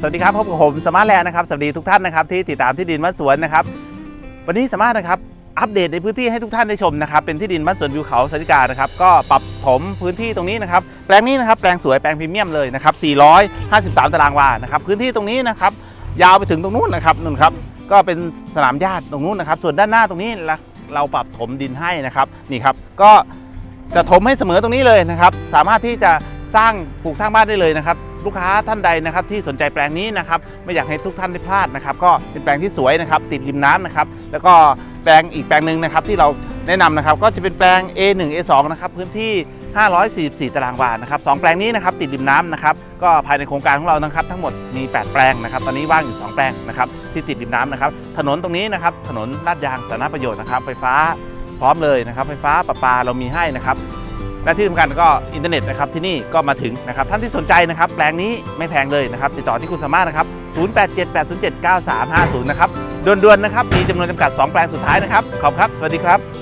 สวัสดีครับพบกับผมสมาร์ทแลนด์นะครับสวัสดีทุกท่านนะครับที่ติดตามที่ดินบ้านสวนนะครับวันนี้สามารถนะครับอัปเดตในพื้นที่ให้ทุกท่านได้ชมนะครับเป็นที่ดินบ้านสวนวิวเขาสาริกานะครับก็ปรับถมพื้นที่ตรงนี้นะครับแปลงนี้นะครับแปลงสวยแปลงพรีเมียมเลยนะครับ 453 ตารางวานะครับพื้นที่ตรงนี้นะครับยาวไปถึงตรงนู้นนะครับนู่นครับก็เป็นสนามหญ้าตรงนู้นนะครับ ส่วนด้านหน้าตรงนี้เราเราปรับถมดินให้นะครับนี่ครับก็จะถมให้เสมอตรงนี้เลยนะครับ สามารถที่จะ สร้างปลูกสร้างบ้านได้เลยนะครับ ลูกค้าท่านใดนะครับที่สนใจแปลงนี้นะครับไม่อยากให้ทุกท่านได้พลาดนะครับ ก็เป็นแปลงที่สวยนะครับ ติดริมน้ำนะครับ แล้วก็แปลงอีกแปลงหนึ่งนะครับที่เราแนะนำนะครับก็จะเป็นแปลง A1 A2 นะครับพื้นที่ 544 ตารางวานะครับสองแปลงนี้นะครับติดริมน้ำนะครับก็ภายในโครงการของเรานะครับทั้งหมดมี 8 แปลงนะครับตอนนี้ว่างอยู่ 2 แปลงนะครับที่ติดริมน้ำนะครับถนนตรงนี้นะครับถนนลาดยางสาธารณประโยชน์นะครับไฟฟ้าพร้อมเลยนะครับไฟฟ้าประปาเรามีให้นะครับ และที่สำคัญก็อินเทอร์เน็ตนะครับที่นี่ก็มาถึงนะครับท่านที่สนใจนะครับแปลงนี้ไม่แพงเลยนะครับติดต่อที่คุณสามารถนะครับ 0878079350 นะครับด่วนๆนะครับมีจำนวนจำกัด 2 แปลงสุดท้ายนะครับขอบคุณครับ สวัสดีครับ